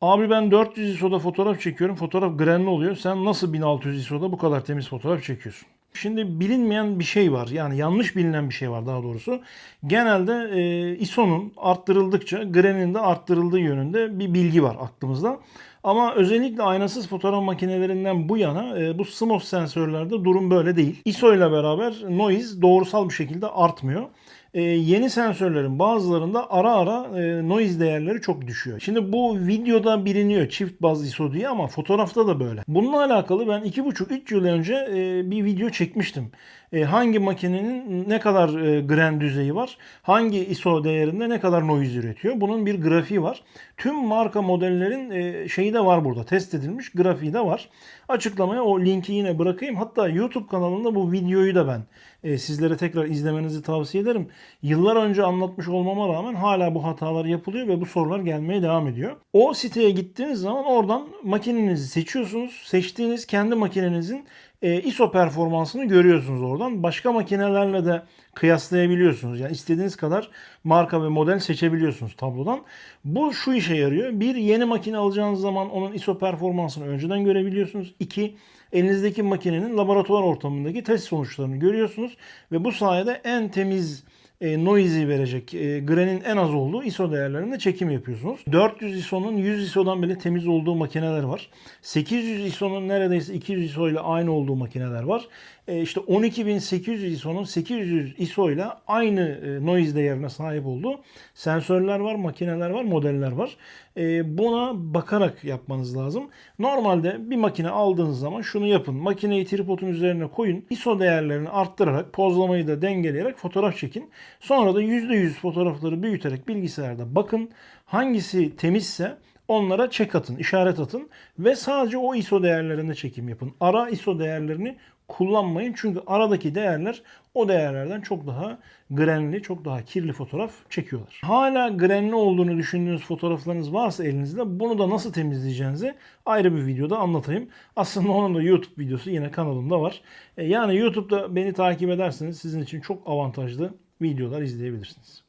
Abi ben 400 ISO'da fotoğraf çekiyorum. Fotoğraf grenli oluyor. Sen nasıl 1600 ISO'da bu kadar temiz fotoğraf çekiyorsun? Şimdi bilinmeyen bir şey var. Yani yanlış bilinen bir şey var daha doğrusu. Genelde e, ISO'nun arttırıldıkça grenin de arttırıldığı yönünde bir bilgi var aklımızda. Ama özellikle aynasız fotoğraf makinelerinden bu yana e, bu CMOS sensörlerde durum böyle değil. ISO ile beraber noise doğrusal bir şekilde artmıyor. E, yeni sensörlerin bazılarında ara ara e, noise değerleri çok düşüyor. Şimdi bu videoda biliniyor çift baz ISO diye ama fotoğrafta da böyle. Bununla alakalı ben 2,5-3 yıl önce e, bir video çekmiştim. E, hangi makinenin ne kadar e, gren düzeyi var, hangi ISO değerinde ne kadar noise üretiyor. Bunun bir grafiği var. Tüm marka modellerin e, şeyi de var burada. Test edilmiş grafiği de var. Açıklamaya o linki yine bırakayım. Hatta YouTube kanalında bu videoyu da ben e, sizlere tekrar izlemenizi tavsiye ederim. Yıllar önce anlatmış olmama rağmen hala bu hatalar yapılıyor ve bu sorular gelmeye devam ediyor. O siteye gittiğiniz zaman oradan makinenizi seçiyorsunuz. Seçtiğiniz kendi makinenizin e, ISO performansını görüyorsunuz oradan. Başka makinelerle de kıyaslayabiliyorsunuz. Yani istediğiniz kadar marka ve model seçebiliyorsunuz tablodan. Bu şu işe yarıyor. Bir yeni makine alacağınız zaman onun ISO performansını önceden görebiliyorsunuz. İki elinizdeki makinenin laboratuvar ortamındaki test sonuçlarını görüyorsunuz ve bu sayede en temiz e, noise'i verecek, e, grenin en az olduğu ISO değerlerinde çekim yapıyorsunuz. 400 ISO'nun 100 ISO'dan bile temiz olduğu makineler var. 800 ISO'nun neredeyse 200 ISO ile aynı olduğu makineler var. E, işte 12800 ISO'nun 800 ISO ile aynı e, noise değerine sahip olduğu sensörler var, makineler var, modeller var. E, buna bakarak yapmanız lazım. Normalde bir makine aldığınız zaman şunu yapın. Makineyi tripodun üzerine koyun. ISO değerlerini arttırarak, pozlamayı da dengeleyerek fotoğraf çekin. Sonra da %100 fotoğrafları büyüterek bilgisayarda bakın. Hangisi temizse onlara check atın, işaret atın ve sadece o ISO değerlerinde çekim yapın. Ara ISO değerlerini kullanmayın çünkü aradaki değerler o değerlerden çok daha grenli, çok daha kirli fotoğraf çekiyorlar. Hala grenli olduğunu düşündüğünüz fotoğraflarınız varsa elinizde bunu da nasıl temizleyeceğinizi ayrı bir videoda anlatayım. Aslında onun da YouTube videosu yine kanalımda var. E, Yani YouTube'da beni takip ederseniz sizin için çok avantajlı videolar izleyebilirsiniz.